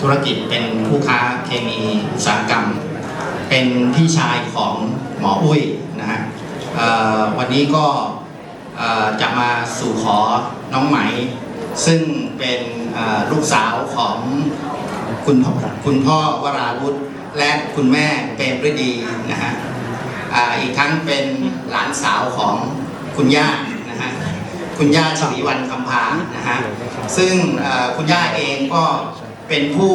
ธุรกิจเป็นผู้ค้าเคมีอุตสาหกรรม เป็นพี่ชายของหมออุ้ยนะฮะวันนี้ก็จะมาสู่ขอน้องไหม ซึ่งเป็นลูกสาวของคุณพ่อคุณพ่อวราวุธและคุณแม่เปรมฤดีนะฮะอีกทั้งเป็นหลานสาวของคุณย่านะฮะคุณย่าชวีวันคำพานะฮะซึ่งคุณย่าเองก็ เป็นผู้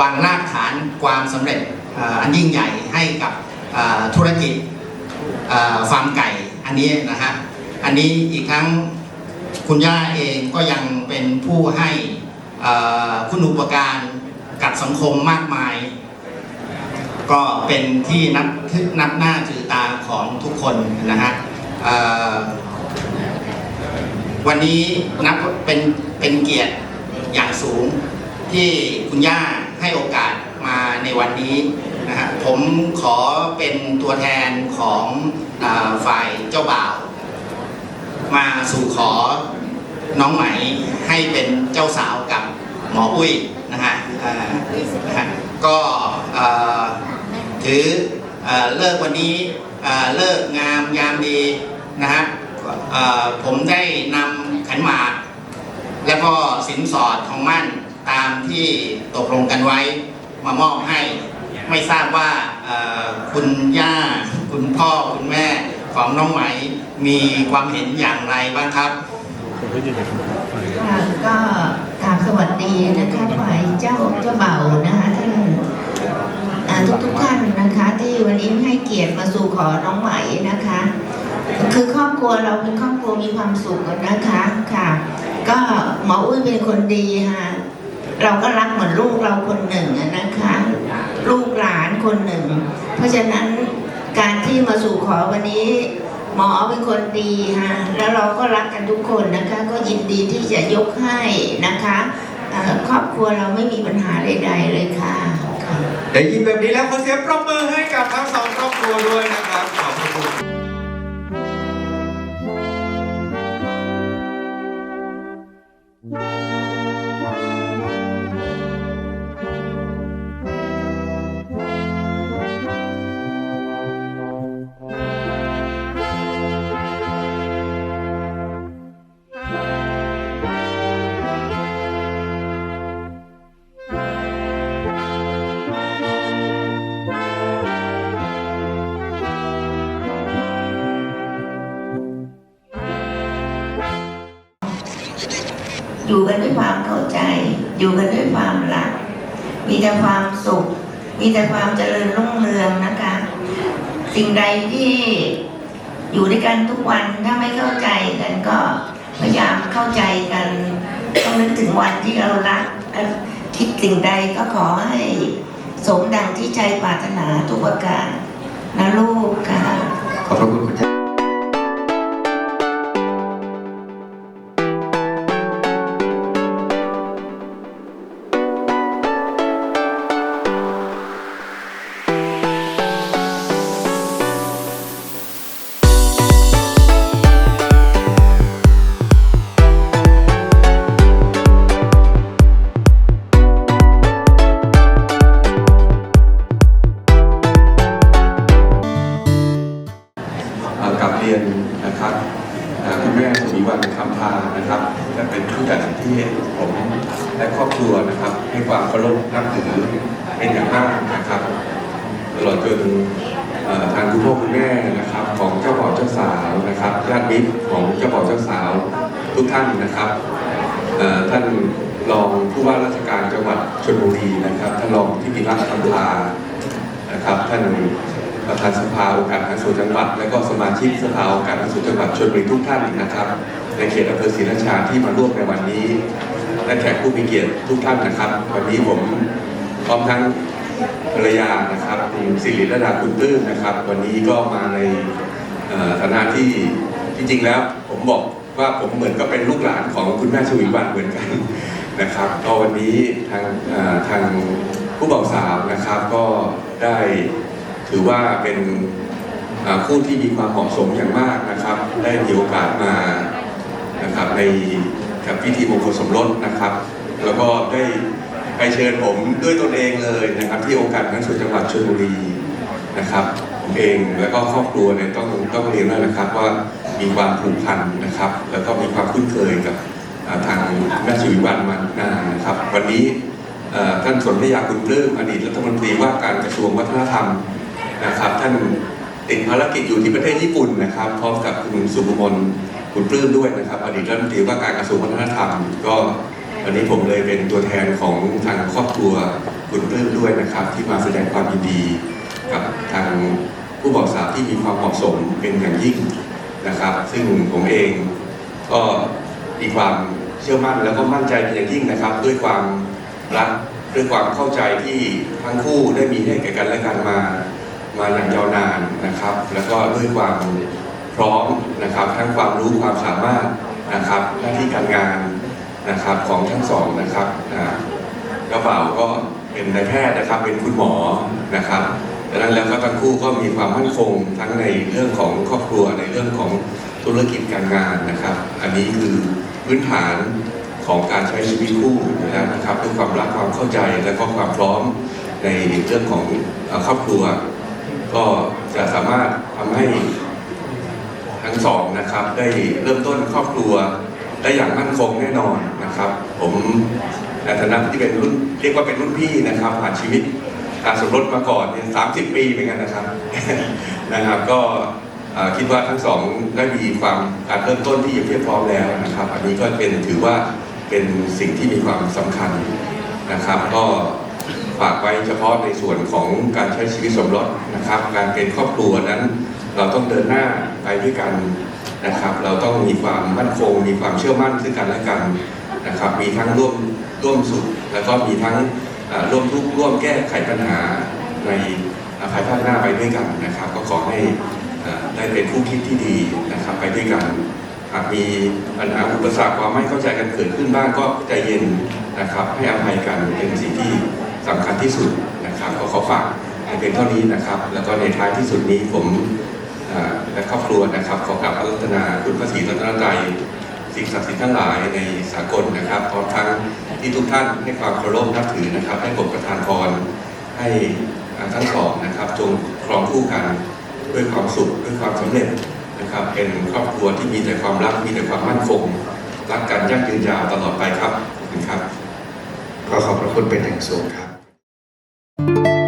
วางรากฐานความสำเร็จอันยิ่งใหญ่ให้กับธุรกิจฟาร์มไก่อันนี้นะฮะอันนี้อีกทั้งคุณย่าเองก็ยังเป็นผู้ให้คุณอุปการกับสังคมมากมาย ก็เป็นที่นับนับหน้าถือตาของทุกคนนะฮะวันนี้นับเป็นเป็นเกียรติอย่างสูง ที่คุณย่าให้โอกาสมาในวันนี้นะฮะผมขอเป็นตัวแทนของอฝ่ายเจ้าบ่าว มาสู่ขอน้องไหมให้เป็นเจ้าสาวกับหมออุ้ยนะฮะะะก็ถือเอ่อเลิกวันนี้เลิกงามยามดีนะฮะผมได้นำขันหมาก แล้วก็สินสอดทองมั่น ตามที่ตกลงกันไว้มามอบให้ ไม่ทราบว่าคุณย่า คุณพ่อคุณแม่ของน้องไหมมีความเห็นอย่างไรบ้างครับค่ะก็กราบสวัสดีนะคะฝ่ายเจ้าเจ้าเบ่านะคะท่านทุกทุกท่านนะคะ ที่วันนี้ให้เกียรติมาสู่ขอน้องไหมนะคะ คือครอบครัวเราเป็นครอบครัวมีความสุขนะคะค่ะ ก็หมออุ้ยเป็นคนดีค่ะ เราก็รักเหมือนลูกเราคนหนึ่งนะคะลูกหลานคนหนึ่ง เพราะฉะนั้นการที่มาสู่ขอวันนี้ หมอเป็นคนดีฮะแล้วเราก็รักกันทุกคนนะคะ ก็ยินดีที่จะยกให้นะคะครอบครัวเราไม่มีปัญหาใดๆเลยค่ะได้ยินแบบนี้แล้วขอเสียงปรบมือให้กับทั้งสองครอบครัวด้วยนะครับขอบคุณ กันด้วยความเข้าใจ อยู่กันด้วยความรัก มีแต่ความสุข มีแต่ความเจริญรุ่งเรืองนะคะ สิ่งใดที่อยู่ด้วยกันทุกวันถ้าไม่เข้าใจกันก็พยายามเข้าใจกันต้องนึกถึงวันที่เรารักคิดสิ่งใดก็ขอให้สมดังที่ใจปรารถนาทุกประการนะลูกค่ะขอบพระคุณคุณ วันคำพานะครับและเป็นผู้จัดที่ผมและครอบครัวนะครับให้ความเคารพนับถือเป็นอย่างมากนะครับตลอดจนทางคุณพ่อคุณแม่นะครับของเจ้าบ่าวเจ้าสาวนะครับญาติมิตรของเจ้าบ่าวเจ้าสาวทุกท่านนะครับท่านรองผู้ว่าราชการจังหวัดชลบุรีนะครับท่านรองทิติรัตน์คำพานะครับท่าน ประธานสภาองค์การบริหารส่วนจังหวัด และก็สมาชิกสภาองค์การบริหารส่วนจังหวัดชลบุรีทุกท่านนะครับ ในเขตอำเภอศรีราชาที่มาร่วมในวันนี้และแขกผู้มีเกียรติทุกท่านนะครับ วันนี้ผมพร้อมทั้งภรรยานะครับคุณสิริรดาคุณตื้นนะครับ วันนี้ก็มาในฐานะที่จริงๆแล้ว ผมบอกว่าผมเหมือนกับเป็นลูกหลานของคุณแม่ชวีวันเหมือนกันนะครับก็วันนี้ทางทางผู้บ่าวสาวนะครับก็ได้ ถือว่าเป็นคู่ที่มีความเหมาะสมอย่างมากนะครับ ได้มีโอกาสมานะครับในกับพิธีมงคลสมรสนะครับ แล้วก็ได้ไปเชิญผมด้วยตนเองเลยนะครับ ที่โอการนั้นส่วนจังหวัดชลบุรีนะครับผมเองแล้วก็ครอบครัวเนี่ยต้องต้องเรียนด้วยนะครับว่ามีความผูกพันนะครับ แล้วก็มีความคุ้นเคยกับทางแม่ชีวิวันมานานนะครับ วันนี้ท่านสนธยาคุณปลื้มอดีตรัฐมนตรีว่าการกระทรวงวัฒนธรรม นะครับ ท่านติดภารกิจอยู่ที่ประเทศญี่ปุ่นนะครับ พร้อมกับคุณสุภมนคุณปลื้มด้วยนะครับอดีตรัฐมนตรีว่าการกระทรวงวัฒนธรรม ก็วันนี้ผมเลยเป็นตัวแทนของทางครอบครัวคุณปลื้มด้วยนะครับ ที่มาแสดงความยินดี กับทางผู้บอกสาวที่มีความเหมาะสมเป็นอย่างยิ่งนะครับ ซึ่งผมเองก็มีความเชื่อมั่นแล้วก็มั่นใจเป็นอย่างยิ่งนะครับ ด้วยความรักด้วยความเข้าใจที่ทั้งคู่ได้มีให้แก่กันและกันมา มาอย่างยาวนานนะครับ แล้วก็ด้วยความพร้อมนะครับ ทั้งความรู้ความสามารถนะครับหน้าที่การงานนะครับของทั้งสองนะครับอ่าเจ้าบ่าก็เป็นนายแพทย์นะครับเป็นคุณหมอนะครับดังนั้นแล้วก็ทั้งคู่ก็มีความมั่นคงทั้งในเรื่องของครอบครัวในเรื่องของธุรกิจการงานนะครับ อันนี้คือพื้นฐานของการใช้ชีวิตคู่อยู่แล้วนะครับด้วยความรักความเข้าใจและก็ความพร้อมในเรื่องของครอบครัว ก็จะสามารถทำให้ทั้งสองนะครับ ได้เริ่มต้นครอบครัวได้อย่างมั่นคงแน่นอนนะครับ ผมในฐานะที่เป็นรุ่นเรียกว่าเป็นรุ่นพี่นะครับผ่านชีวิตการสมรสมาก่อนเนี่ยสามสิบปีเหมือนกันนะครับนะครับ ก็คิดว่าทั้งสองได้มีความการเริ่มต้นที่เพียบพร้อมแล้วนะครับ อันนี้ก็เป็นถือว่าเป็นสิ่งที่มีความสำคัญนะครับ ก็ ฝากไว้เฉพาะในส่วนของการใช้ชีวิตสมรสนะครับ การเป็นครอบครัวนั้น เราต้องเดินหน้าไปด้วยกันนะครับ เราต้องมีความมั่นคง มีความเชื่อมั่นซึ่งกันและกันนะครับ มีทั้งร่วมร่วมสุข แล้วก็มีทั้งร่วมทุกข์ร่วมแก้ไขปัญหาในภายภาคหน้าไปด้วยกันนะครับ ก็ขอให้ได้เป็นคู่คิดที่ดีนะครับ ไปด้วยกันหากมีปัญหาอุปสรรคความไม่เข้าใจกันเกิดขึ้นบ้างก็ใจเย็นนะครับ ให้อภัยกันเป็นสิ่งที่ สำคัญที่สุดนะครับก็ขอฝากเป็นเท่านี้นะครับ แล้วก็ในท้ายที่สุดนี้ผมและครอบครัวนะครับ ขอกราบอารัตนาคุณพระศรีรัตนตรัยสิ่งศักดิ์สิทธิ์ทั้งหลายในสากลนะครับพร้อมทั้งที่ทุกท่านให้ความเคารพนับถือนะครับ ให้ผมประทานพรให้ทั้งสองนะครับ จงครองคู่กันด้วยความสุขด้วยความสำเร็จนะครับ เป็นครอบครัวที่มีแต่ความรักมีแต่ความมั่นคงรักกันยั่งยืนยาวตลอดไปครับขอบคุณครับขอขอบพระคุณเป็นอย่างสูงครับ thank you